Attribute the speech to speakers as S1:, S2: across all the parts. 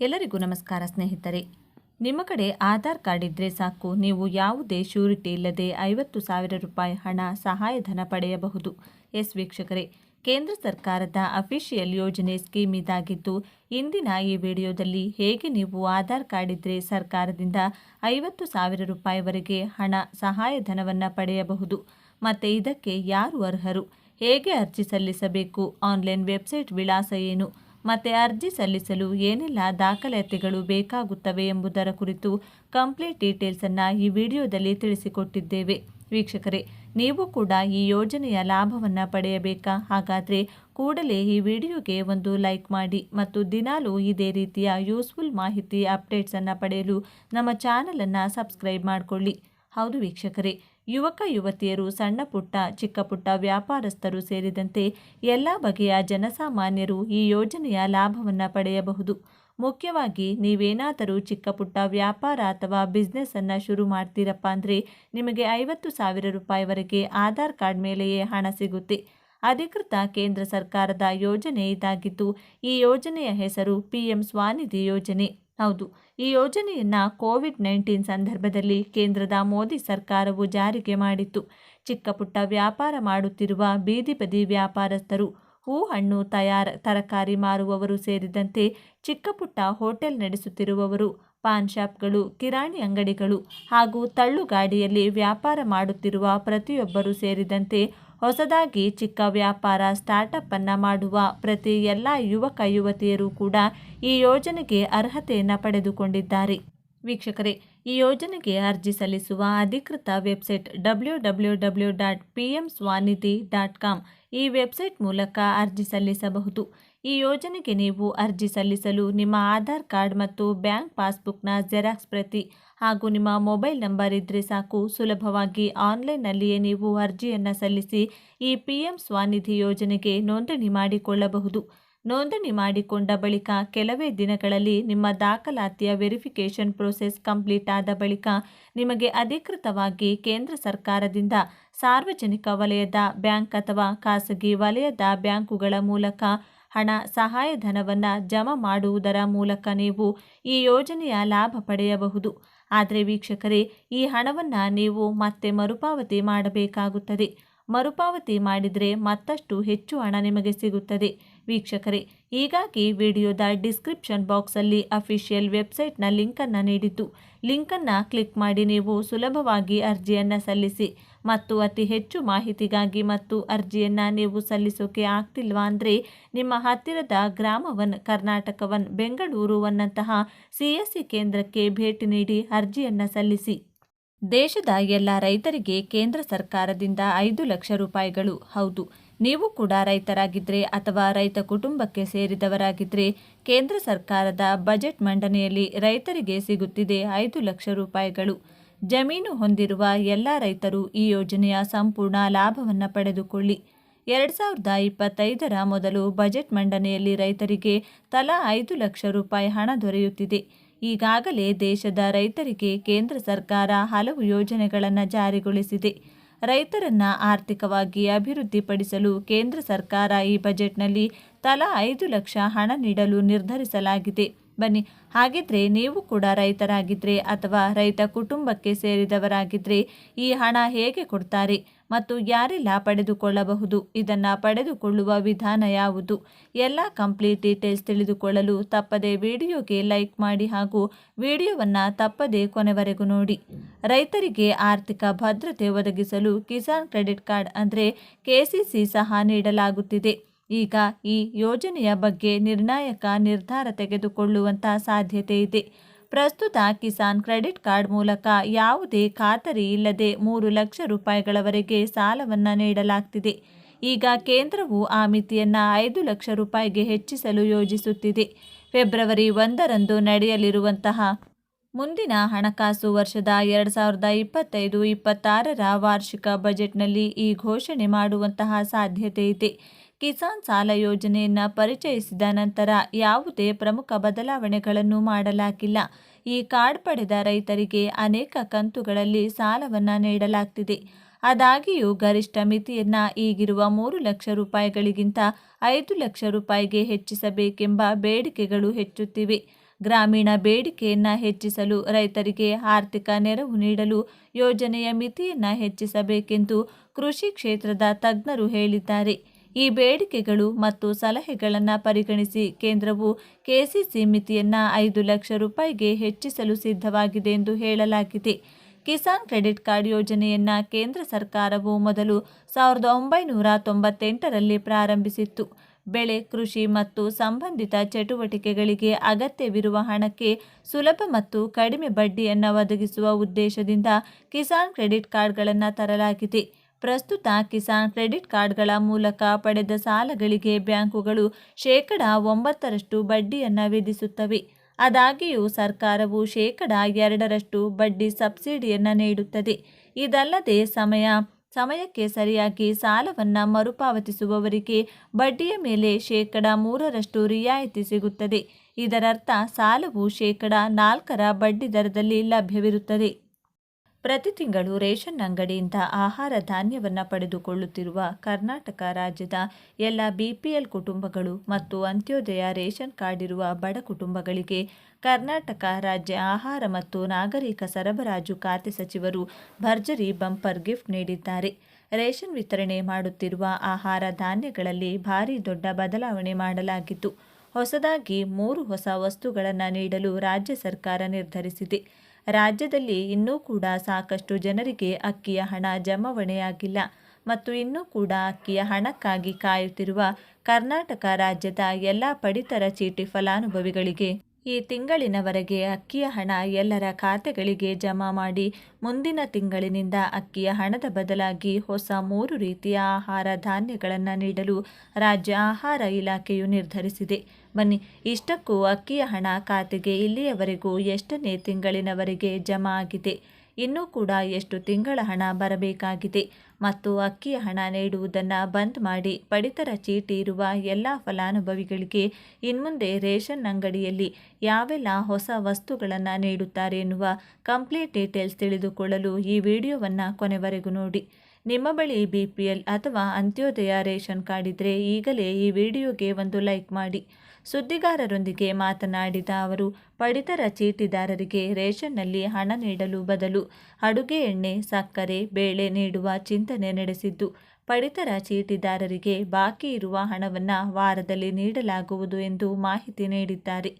S1: ಎಲ್ಲರಿಗೂ ನಮಸ್ಕಾರ ಸ್ನೇಹಿತರೆ. ನಿಮ್ಮ ಕಡೆ ಆಧಾರ್ ಕಾರ್ಡ್ ಇದ್ದರೆ ಸಾಕು. ನೀವು ಯಾವುದೇ ಶ್ಯೂರಿಟಿ ಇಲ್ಲದೆ ಐವತ್ತು ಸಾವಿರ ರೂಪಾಯಿ ಹಣ, ಸಹಾಯಧನ ಪಡೆಯಬಹುದು. ಎಸ್ ವೀಕ್ಷಕರೇ, ಕೇಂದ್ರ ಸರ್ಕಾರದ ಅಫಿಷಿಯಲ್ ಯೋಜನೆ ಸ್ಕೀಮ್ ಇದಾಗಿದ್ದು, ಇಂದಿನ ಈ ವಿಡಿಯೋದಲ್ಲಿ ಹೇಗೆ ನೀವು ಆಧಾರ್ ಕಾರ್ಡ್ ಇದ್ದರೆ ಸರ್ಕಾರದಿಂದ ಐವತ್ತು ಸಾವಿರ ರೂಪಾಯಿವರೆಗೆ ಹಣ, ಸಹಾಯಧನವನ್ನು ಪಡೆಯಬಹುದು. ಮತ್ತು ಇದಕ್ಕೆ ಯಾರು ಅರ್ಹರು? ಹೇಗೆ ಅರ್ಜಿ ಸಲ್ಲಿಸಬೇಕು? ಆನ್ಲೈನ್ ವೆಬ್ಸೈಟ್ ವಿಳಾಸ ಏನು? ಮತ್ತು ಅರ್ಜಿ ಸಲ್ಲಿಸಲು ಏನೆಲ್ಲ ದಾಖಲಾತಿಗಳು ಬೇಕಾಗುತ್ತವೆ ಎಂಬುದರ ಕುರಿತು ಕಂಪ್ಲೀಟ್ ಡೀಟೇಲ್ಸನ್ನು ಈ ವಿಡಿಯೋದಲ್ಲಿ ತಿಳಿಸಿಕೊಟ್ಟಿದ್ದೇವೆ. ವೀಕ್ಷಕರೇ, ನೀವು ಕೂಡ ಈ ಯೋಜನೆಯ ಲಾಭವನ್ನು ಪಡೆಯಬೇಕಾ? ಹಾಗಾದರೆ ಕೂಡಲೇ ಈ ವಿಡಿಯೋಗೆ ಒಂದು ಲೈಕ್ ಮಾಡಿ ಮತ್ತು ದಿನಾಲೂ ಇದೇ ರೀತಿಯ ಯೂಸ್ಫುಲ್ ಮಾಹಿತಿ ಅಪ್ಡೇಟ್ಸನ್ನು ಪಡೆಯಲು ನಮ್ಮ ಚಾನಲನ್ನು ಸಬ್ಸ್ಕ್ರೈಬ್ ಮಾಡಿಕೊಳ್ಳಿ. ಹೌದು ವೀಕ್ಷಕರೇ ಯುವಕ, ಯುವತಿಯರು, ಸಣ್ಣ ಪುಟ್ಟ, ಚಿಕ್ಕ ಪುಟ್ಟ ವ್ಯಾಪಾರಸ್ಥರು ಸೇರಿದಂತೆ ಎಲ್ಲ ಬಗೆಯ ಜನಸಾಮಾನ್ಯರು ಈ ಯೋಜನೆಯ ಲಾಭವನ್ನು ಪಡೆಯಬಹುದು. ಮುಖ್ಯವಾಗಿ, ನೀವೇನಾದರೂ ಚಿಕ್ಕ ಪುಟ್ಟ ವ್ಯಾಪಾರ ಅಥವಾ ಬಿಸ್ನೆಸ್ಸನ್ನು ಶುರು ಮಾಡ್ತೀರಪ್ಪ ಅಂದರೆ ನಿಮಗೆ ಐವತ್ತು ಸಾವಿರ ರೂಪಾಯಿವರೆಗೆ ಆಧಾರ್ ಕಾರ್ಡ್ ಮೇಲೆಯೇ ಹಣ ಸಿಗುತ್ತೆ. ಅಧಿಕೃತ ಕೇಂದ್ರ ಸರ್ಕಾರದ ಯೋಜನೆ ಇದಾಗಿದ್ದು, ಈ ಯೋಜನೆಯ ಹೆಸರು ಪಿ ಎಂ ಸ್ವಾನಿಧಿ ಯೋಜನೆ. ಹೌದು. ಈ ಯೋಜನೆಯನ್ನು ಕೋವಿಡ್ ನೈನ್ಟೀನ್ ಸಂದರ್ಭದಲ್ಲಿ ಕೇಂದ್ರದ ಮೋದಿ ಸರ್ಕಾರವು ಜಾರಿಗೆ ಮಾಡಿತ್ತು. ಚಿಕ್ಕ ಪುಟ್ಟ ವ್ಯಾಪಾರ ಮಾಡುತ್ತಿರುವ ಬೀದಿ ಬದಿ ವ್ಯಾಪಾರಸ್ಥರು ಹೂ ಹಣ್ಣು ತಯಾರ, ತರಕಾರಿ ಮಾರುವವರು ಸೇರಿದಂತೆ ಚಿಕ್ಕ ಪುಟ್ಟ ಹೋಟೆಲ್ ನಡೆಸುತ್ತಿರುವವರು, ಪಾನ್ ಶಾಪ್ಗಳು, ಕಿರಾಣಿ ಅಂಗಡಿಗಳು ಹಾಗೂ ತಳ್ಳುಗಾಡಿಯಲ್ಲಿ ವ್ಯಾಪಾರ ಮಾಡುತ್ತಿರುವ ಪ್ರತಿಯೊಬ್ಬರು ಸೇರಿದಂತೆ ಹೊಸದಾಗಿ ಚಿಕ್ಕ ವ್ಯಾಪಾರ ಸ್ಟಾರ್ಟಪ್ ಅನ್ನು ಮಾಡುವ ಪ್ರತಿ ಎಲ್ಲ ಯುವಕ ಯುವತಿಯರು ಕೂಡ ಈ ಯೋಜನೆಗೆ ಅರ್ಹತೆಯನ್ನು ಪಡೆದುಕೊಂಡಿದ್ದಾರೆ. ವೀಕ್ಷಕರೇ, ಈ ಯೋಜನೆಗೆ ಅರ್ಜಿ ಸಲ್ಲಿಸುವ ಅಧಿಕೃತ website W W W dot P M Svanidhi dot com ಈ ವೆಬ್ಸೈಟ್ ಮೂಲಕ ಅರ್ಜಿ ಸಲ್ಲಿಸಬಹುದು. ಈ ಯೋಜನೆಗೆ ನೀವು ಅರ್ಜಿ ಸಲ್ಲಿಸಲು ನಿಮ್ಮ ಆಧಾರ್ ಕಾರ್ಡ್ ಮತ್ತು ಬ್ಯಾಂಕ್ ಪಾಸ್ಬುಕ್ನ ಜೆರಾಕ್ಸ್ ಪ್ರತಿ ಹಾಗೂ ನಿಮ್ಮ ಮೊಬೈಲ್ ನಂಬರ್ ಇದ್ದರೆ ಸಾಕು. ಸುಲಭವಾಗಿ ಆನ್ಲೈನ್ನಲ್ಲಿಯೇ ನೀವು ಅರ್ಜಿಯನ್ನು ಸಲ್ಲಿಸಿ ಈ ಪಿ ಎಂ ಸ್ವಾನಿಧಿ ಯೋಜನೆಗೆ ನೋಂದಣಿ ಮಾಡಿಕೊಳ್ಳಬಹುದು. ನೋಂದಣಿ ಮಾಡಿಕೊಂಡ ಬಳಿಕ ಕೆಲವೇ ದಿನಗಳಲ್ಲಿ ನಿಮ್ಮ ದಾಖಲಾತಿಯ ವೆರಿಫಿಕೇಷನ್ ಪ್ರೋಸೆಸ್ ಕಂಪ್ಲೀಟ್ ಆದ ಬಳಿಕ ನಿಮಗೆ ಅಧಿಕೃತವಾಗಿ ಕೇಂದ್ರ ಸರ್ಕಾರದಿಂದ ಸಾರ್ವಜನಿಕ ವಲಯದ ಬ್ಯಾಂಕ್ ಅಥವಾ ಖಾಸಗಿ ವಲಯದ ಬ್ಯಾಂಕುಗಳ ಮೂಲಕ ಹಣ ಸಹಾಯಧನವನ್ನು ಜಮಾ ಮಾಡುವುದರ ಮೂಲಕ ನೀವು ಈ ಯೋಜನೆಯ ಲಾಭ ಪಡೆಯಬಹುದು. ಆದರೆ ವೀಕ್ಷಕರೇ, ಈ ಹಣವನ್ನು ನೀವು ಮತ್ತೆ ಮರುಪಾವತಿ ಮಾಡಬೇಕಾಗುತ್ತದೆ. ಮರುಪಾವತಿ ಮಾಡಿದರೆ ಮತ್ತಷ್ಟು ಹೆಚ್ಚು ಹಣ ನಿಮಗೆ ಸಿಗುತ್ತದೆ. ವೀಕ್ಷಕರೇ, ಹೀಗಾಗಿ ವಿಡಿಯೋದ ಡಿಸ್ಕ್ರಿಪ್ಷನ್ ಬಾಕ್ಸಲ್ಲಿ ಅಫಿಷಿಯಲ್ ವೆಬ್ಸೈಟ್ನ ಲಿಂಕನ್ನು ನೀಡಿದ್ದು. ಲಿಂಕನ್ನು ಕ್ಲಿಕ್ ಮಾಡಿ ನೀವು ಸುಲಭವಾಗಿ ಅರ್ಜಿಯನ್ನು ಸಲ್ಲಿಸಿ ಮತ್ತು ಅತಿ ಹೆಚ್ಚು ಮಾಹಿತಿಗಾಗಿ ಮತ್ತು ಅರ್ಜಿಯನ್ನು ನೀವು ಸಲ್ಲಿಸೋಕೆ ಆಗ್ತಿಲ್ವಾ ಅಂದರೆ ನಿಮ್ಮ ಹತ್ತಿರದ ಗ್ರಾಮವನ್, ಕರ್ನಾಟಕವನ್ ಬೆಂಗಳೂರು ಒನ್ನಂತಹ ಸಿ ಸಿ ಕೇಂದ್ರಕ್ಕೆ ಭೇಟಿ ನೀಡಿ ಅರ್ಜಿಯನ್ನು ಸಲ್ಲಿಸಿ. ದೇಶದ ಎಲ್ಲ ರೈತರಿಗೆ ಕೇಂದ್ರ ಸರ್ಕಾರದಿಂದ ಐದು ಲಕ್ಷ ರೂಪಾಯಿಗಳು. ಹೌದು, ನೀವು ಕೂಡ ರೈತರಾಗಿದ್ದರೆ ಅಥವಾ ರೈತ ಕುಟುಂಬಕ್ಕೆ ಸೇರಿದವರಾಗಿದ್ದರೆ ಕೇಂದ್ರ ಸರ್ಕಾರದ ಬಜೆಟ್ ಮಂಡನೆಯಲ್ಲಿ ರೈತರಿಗೆ ಸಿಗುತ್ತಿದೆ ಐದು ಲಕ್ಷ ರೂಪಾಯಿಗಳು. ಜಮೀನು ಹೊಂದಿರುವ ಎಲ್ಲ ರೈತರು ಈ ಯೋಜನೆಯ ಸಂಪೂರ್ಣ ಲಾಭವನ್ನು ಪಡೆದುಕೊಳ್ಳಿ. ಎರಡು ಸಾವಿರದ ಇಪ್ಪತ್ತೈದರ ಮೊದಲು ಬಜೆಟ್ ಮಂಡನೆಯಲ್ಲಿ ರೈತರಿಗೆ ತಲಾ ಐದು ಲಕ್ಷ ರೂಪಾಯಿ ಹಣ ದೊರೆಯುತ್ತಿದೆ. ಈಗಾಗಲೇ ದೇಶದ ರೈತರಿಗೆ ಕೇಂದ್ರ ಸರ್ಕಾರ ಹಲವು ಯೋಜನೆಗಳನ್ನು ಜಾರಿಗೊಳಿಸಿದೆ. ರೈತರನ್ನು ಆರ್ಥಿಕವಾಗಿ ಅಭಿವೃದ್ಧಿಪಡಿಸಲು ಕೇಂದ್ರ ಸರ್ಕಾರ ಈ ಬಜೆಟ್ನಲ್ಲಿ ತಲಾ ಐದು ಲಕ್ಷ ಹಣ ನೀಡಲು ನಿರ್ಧರಿಸಲಾಗಿದೆ. ಬನ್ನಿ. ಹಾಗಿದ್ರೆ ನೀವು ಕೂಡ ರೈತರಾಗಿದ್ದರೆ ಅಥವಾ ರೈತ ಕುಟುಂಬಕ್ಕೆ ಸೇರಿದವರಾಗಿದ್ದರೆ ಈ ಹಣ ಹೇಗೆ ಕೊಡ್ತಾರೆ ಮತ್ತು ಯಾರೆಲ್ಲ ಪಡೆದುಕೊಳ್ಳಬಹುದು? ಇದನ್ನು ಪಡೆದುಕೊಳ್ಳುವ ವಿಧಾನ ಯಾವುದು? ಎಲ್ಲ ಕಂಪ್ಲೀಟ್ ಡೀಟೇಲ್ಸ್ ತಿಳಿದುಕೊಳ್ಳಲು ತಪ್ಪದೆ ವಿಡಿಯೋಗೆ ಲೈಕ್ ಮಾಡಿ ಹಾಗೂ ವಿಡಿಯೋವನ್ನು ತಪ್ಪದೆ ಕೊನೆವರೆಗೂ ನೋಡಿ. ರೈತರಿಗೆ ಆರ್ಥಿಕ ಭದ್ರತೆ ಒದಗಿಸಲು ಕಿಸಾನ್ ಕ್ರೆಡಿಟ್ ಕಾರ್ಡ್ ಅಂದರೆ ಕೆಸಿಸಿ ಸಹ ನೀಡಲಾಗುತ್ತಿದೆ. ಈಗ ಈ ಯೋಜನೆಯ ಬಗ್ಗೆ ನಿರ್ಣಾಯಕ ನಿರ್ಧಾರ ತೆಗೆದುಕೊಳ್ಳುವಂಥ ಸಾಧ್ಯತೆ ಇದೆ. ಪ್ರಸ್ತುತ ಕಿಸಾನ್ ಕ್ರೆಡಿಟ್ ಕಾರ್ಡ್ ಮೂಲಕ ಯಾವುದೇ ಖಾತರಿ ಇಲ್ಲದೆ ಮೂರು ಲಕ್ಷ ರೂಪಾಯಿಗಳವರೆಗೆ ಸಾಲವನ್ನು ನೀಡಲಾಗ್ತಿದೆ. ಈಗ ಕೇಂದ್ರವು ಆ ಮಿತಿಯನ್ನು ಐದು ಲಕ್ಷ ರೂಪಾಯಿಗೆ ಹೆಚ್ಚಿಸಲು ಯೋಜಿಸುತ್ತಿದೆ. ಫೆಬ್ರವರಿ ಒಂದರಂದು ನಡೆಯಲಿರುವಂತಹ ಮುಂದಿನ ಹಣಕಾಸು ವರ್ಷದ ಎರಡು ಸಾವಿರದ ಇಪ್ಪತ್ತೈದು, ಇಪ್ಪತ್ತಾರರ ವಾರ್ಷಿಕ ಬಜೆಟ್ನಲ್ಲಿ ಈ ಘೋಷಣೆ ಮಾಡುವಂತಹ ಸಾಧ್ಯತೆ ಇದೆ. ಕಿಸಾನ್ ಸಾಲ ಯೋಜನೆಯನ್ನು ಪರಿಚಯಿಸಿದ ನಂತರ ಯಾವುದೇ ಪ್ರಮುಖ ಬದಲಾವಣೆಗಳನ್ನು ಮಾಡಲಾಗಿಲ್ಲ. ಈ ಕಾರ್ಡ್ ಪಡೆದ ರೈತರಿಗೆ ಅನೇಕ ಕಂತುಗಳಲ್ಲಿ ಸಾಲವನ್ನು ನೀಡಲಾಗ್ತಿದೆ. ಆದಾಗಿಯೂ ಗರಿಷ್ಠ ಮಿತಿಯನ್ನು ಈಗಿರುವ ಮೂರು ಲಕ್ಷ ರೂಪಾಯಿಗಳಿಗಿಂತ ಐದು ಲಕ್ಷ ರೂಪಾಯಿಗೆ ಹೆಚ್ಚಿಸಬೇಕೆಂಬ ಬೇಡಿಕೆಗಳು ಹೆಚ್ಚುತ್ತಿವೆ. ಗ್ರಾಮೀಣ ಬೇಡಿಕೆಯನ್ನು ಹೆಚ್ಚಿಸಲು ರೈತರಿಗೆ ಆರ್ಥಿಕ ನೆರವು ನೀಡಲು ಯೋಜನೆಯ ಮಿತಿಯನ್ನು ಹೆಚ್ಚಿಸಬೇಕೆಂದು ಕೃಷಿ ಕ್ಷೇತ್ರದ ತಜ್ಞರು ಹೇಳಿದ್ದಾರೆ. ಈ ಬೇಡಿಕೆಗಳು ಮತ್ತು ಸಲಹೆಗಳನ್ನು ಪರಿಗಣಿಸಿ ಕೇಂದ್ರವು ಕೆಸಿಸಿ ಮಿತಿಯನ್ನು ಐದು ಲಕ್ಷ ರೂಪಾಯಿಗೆ ಹೆಚ್ಚಿಸಲು ಸಿದ್ಧವಾಗಿದೆ ಎಂದು ಹೇಳಲಾಗಿದೆ. ಕಿಸಾನ್ ಕ್ರೆಡಿಟ್ ಕಾರ್ಡ್ ಯೋಜನೆಯನ್ನ ಕೇಂದ್ರ ಸರ್ಕಾರವು ಮೊದಲು ಸಾವಿರದ ಒಂಬೈನೂರ ತೊಂಬತ್ತೆಂಟರಲ್ಲಿ ಪ್ರಾರಂಭಿಸಿತ್ತು. ಬೆಳೆ, ಕೃಷಿ ಮತ್ತು ಸಂಬಂಧಿತ ಚಟುವಟಿಕೆಗಳಿಗೆ ಅಗತ್ಯವಿರುವ ಹಣಕ್ಕೆ ಸುಲಭ ಮತ್ತು ಕಡಿಮೆ ಬಡ್ಡಿಯನ್ನು ಒದಗಿಸುವ ಉದ್ದೇಶದಿಂದ ಕಿಸಾನ್ ಕ್ರೆಡಿಟ್ ಕಾರ್ಡ್ಗಳನ್ನು ತರಲಾಗಿದೆ. ಪ್ರಸ್ತುತ ಕಿಸಾನ್ ಕ್ರೆಡಿಟ್ ಕಾರ್ಡ್ಗಳ ಮೂಲಕ ಪಡೆದ ಸಾಲಗಳಿಗೆ ಬ್ಯಾಂಕುಗಳು ಶೇಕಡ ಒಂಬತ್ತರಷ್ಟು ಬಡ್ಡಿಯನ್ನು ವಿಧಿಸುತ್ತವೆ. ಆದಾಗ್ಯೂ ಸರ್ಕಾರವು ಶೇಕಡ ಎರಡರಷ್ಟು ಬಡ್ಡಿ ಸಬ್ಸಿಡಿಯನ್ನು ನೀಡುತ್ತದೆ. ಇದಲ್ಲದೆ ಸಮಯ, ಸಮಯಕ್ಕೆ ಸರಿಯಾಗಿ ಸಾಲವನ್ನು ಮರುಪಾವತಿಸುವವರಿಗೆ ಬಡ್ಡಿಯ ಮೇಲೆ ಶೇಕಡ ಮೂರರಷ್ಟು ರಿಯಾಯಿತಿ ಸಿಗುತ್ತದೆ. ಇದರರ್ಥ ಸಾಲವು ಶೇಕಡ ನಾಲ್ಕರ ಬಡ್ಡಿ ದರದಲ್ಲಿ ಲಭ್ಯವಿರುತ್ತದೆ. ಪ್ರತಿ ತಿಂಗಳು ರೇಷನ್ ಅಂಗಡಿಯಿಂದ ಆಹಾರ ಧಾನ್ಯವನ್ನು ಪಡೆದುಕೊಳ್ಳುತ್ತಿರುವ ಕರ್ನಾಟಕ ರಾಜ್ಯದ ಎಲ್ಲ ಬಿಪಿಎಲ್ ಕುಟುಂಬಗಳು ಮತ್ತು ಅಂತ್ಯೋದಯ ರೇಷನ್ ಕಾರ್ಡ್ ಇರುವ ಬಡ ಕುಟುಂಬಗಳಿಗೆ ಕರ್ನಾಟಕ ರಾಜ್ಯ ಆಹಾರ ಮತ್ತು ನಾಗರಿಕ ಸರಬರಾಜು ಖಾತೆ ಸಚಿವರು ಭರ್ಜರಿ ಬಂಪರ್ ಗಿಫ್ಟ್ ನೀಡಿದ್ದಾರೆ. ರೇಷನ್ ವಿತರಣೆ ಮಾಡುತ್ತಿರುವ ಆಹಾರ ಧಾನ್ಯಗಳಲ್ಲಿ ಭಾರೀ ದೊಡ್ಡ ಬದಲಾವಣೆ ಮಾಡಲಾಗಿತ್ತು ಹೊಸದಾಗಿ ಮೂರು ಹೊಸ ವಸ್ತುಗಳನ್ನು ನೀಡಲು ರಾಜ್ಯ ಸರ್ಕಾರ ನಿರ್ಧರಿಸಿದೆ. ರಾಜ್ಯದಲ್ಲಿ ಇನ್ನೂ ಕೂಡ ಸಾಕಷ್ಟು ಜನರಿಗೆ ಅಕ್ಕಿಯ ಹಣ ಜಮಾವಣೆಯಾಗಿಲ್ಲ ಮತ್ತು ಇನ್ನೂ ಕೂಡ ಅಕ್ಕಿಯ ಹಣಕ್ಕಾಗಿ ಕಾಯುತ್ತಿರುವ ಕರ್ನಾಟಕ ರಾಜ್ಯದ ಎಲ್ಲ ಪಡಿತರ ಚೀಟಿ ಫಲಾನುಭವಿಗಳಿಗೆ ಈ ತಿಂಗಳಿನವರೆಗೆ ಅಕ್ಕಿಯ ಹಣ ಎಲ್ಲರ ಖಾತೆಗಳಿಗೆ ಜಮಾ ಮಾಡಿ ಮುಂದಿನ ತಿಂಗಳಿನಿಂದ ಅಕ್ಕಿಯ ಹಣದ ಬದಲಾಗಿ ಹೊಸ ಮೂರು ರೀತಿಯ ಆಹಾರ ಧಾನ್ಯಗಳನ್ನು ನೀಡಲು ರಾಜ್ಯ ಆಹಾರ ಇಲಾಖೆಯು ನಿರ್ಧರಿಸಿದೆ. ಬನ್ನಿ, ಇಷ್ಟಕ್ಕೂ ಅಕ್ಕಿಯ ಹಣ ಖಾತೆಗೆ ಇಲ್ಲಿಯವರೆಗೂ ಎಷ್ಟನೇ ತಿಂಗಳಿನವರೆಗೆ ಜಮಾ ಆಗಿದೆ? ಇನ್ನೂ ಕೂಡ ಎಷ್ಟು ತಿಂಗಳ ಹಣ ಬರಬೇಕಾಗಿದೆ? ಮತ್ತು ಅಕ್ಕಿಯ ಹಣ ನೀಡುವುದನ್ನು ಬಂದ್ ಮಾಡಿ ಪಡಿತರ ಚೀಟಿ ಇರುವ ಎಲ್ಲ ಫಲಾನುಭವಿಗಳಿಗೆ ಇನ್ಮುಂದೆ ರೇಷನ್ ಅಂಗಡಿಯಲ್ಲಿ ಯಾವೆಲ್ಲ ಹೊಸ ವಸ್ತುಗಳನ್ನು ನೀಡುತ್ತಾರೆ ಎನ್ನುವ ಕಂಪ್ಲೀಟ್ ಡೀಟೇಲ್ಸ್ ತಿಳಿದುಕೊಳ್ಳಲು ಈ ವಿಡಿಯೋವನ್ನು ಕೊನೆವರೆಗೂ ನೋಡಿ. ನಿಮ್ಮ ಬಳಿ ಬಿ ಪಿ ಎಲ್ ಅಥವಾ ಅಂತ್ಯೋದಯ ರೇಷನ್ ಕಾರ್ಡ್ ಇದ್ದರೆ ಈಗಲೇ ಈ ವಿಡಿಯೋಗೆ ಒಂದು ಲೈಕ್ ಮಾಡಿ. ಸುದ್ದಿಗಾರರೊಂದಿಗೆ ಮಾತನಾಡಿದ ಅವರು ಪಡಿತರ ಚೀಟಿದಾರರಿಗೆ ರೇಷನ್ನಲ್ಲಿ ಹಣ ನೀಡಲು ಬದಲು ಅಡುಗೆ ಎಣ್ಣೆ, ಸಕ್ಕರೆ, ಬೇಳೆ ನೀಡುವ ಚಿಂತನೆ ನಡೆಸಿದ್ದು. ಪಡಿತರ ಚೀಟಿದಾರರಿಗೆ ಬಾಕಿ ಇರುವ ಹಣವನ್ನು ವಾರದಲ್ಲಿ ನೀಡಲಾಗುವುದು ಎಂದು ಮಾಹಿತಿ ನೀಡಿದ್ದಾರೆ.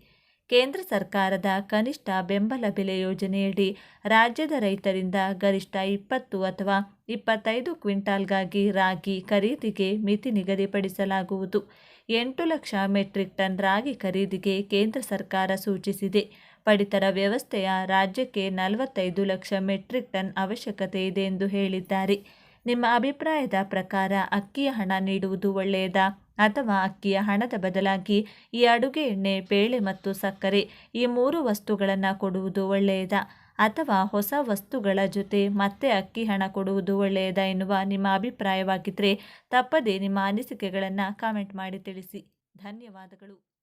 S1: ಕೇಂದ್ರ ಸರ್ಕಾರದ ಕನಿಷ್ಠ ಬೆಂಬಲ ಬೆಲೆ ಯೋಜನೆಯಡಿ ರಾಜ್ಯದ ರೈತರಿಂದ ಗರಿಷ್ಠ ಇಪ್ಪತ್ತು ಅಥವಾ ಇಪ್ಪತ್ತೈದು ಕ್ವಿಂಟಾಲ್ಗಾಗಿ ರಾಗಿ ಖರೀದಿಗೆ ಮಿತಿ ನಿಗದಿಪಡಿಸಲಾಗುವುದು. ಎಂಟು ಲಕ್ಷ ಮೆಟ್ರಿಕ್ ಟನ್ ರಾಗಿ ಖರೀದಿಗೆ ಕೇಂದ್ರ ಸರ್ಕಾರ ಸೂಚಿಸಿದೆ. ಪಡಿತರ ವ್ಯವಸ್ಥೆಯ ರಾಜ್ಯಕ್ಕೆ ನಲವತ್ತೈದು ಲಕ್ಷ ಮೆಟ್ರಿಕ್ ಟನ್ ಅವಶ್ಯಕತೆ ಇದೆ ಎಂದು ಹೇಳಿದ್ದಾರೆ. ನಿಮ್ಮ ಅಭಿಪ್ರಾಯದ ಪ್ರಕಾರ ಅಕ್ಕಿಯ ಹಣ ನೀಡುವುದು ಒಳ್ಳೆಯದಾ? ಅಥವಾ ಅಕ್ಕಿಯ ಹಣದ ಬದಲಾಗಿ ಈ ಅಡುಗೆ ಎಣ್ಣೆ, ಬೇಳೆ ಮತ್ತು ಸಕ್ಕರೆ ಈ ಮೂರು ವಸ್ತುಗಳನ್ನು ಕೊಡುವುದು ಒಳ್ಳೆಯದಾ? ಅಥವಾ ಹೊಸ ವಸ್ತುಗಳ ಜೊತೆ ಮತ್ತೆ ಅಕ್ಕಿ ಹಣ ಕೊಡುವುದು ಒಳ್ಳೆಯದಾ ಎನ್ನುವ ನಿಮ್ಮ ಅಭಿಪ್ರಾಯವಾಗಿದ್ದರೆ ತಪ್ಪದೇ ನಿಮ್ಮ ಅನಿಸಿಕೆಗಳನ್ನು ಕಾಮೆಂಟ್ ಮಾಡಿ ತಿಳಿಸಿ. ಧನ್ಯವಾದಗಳು.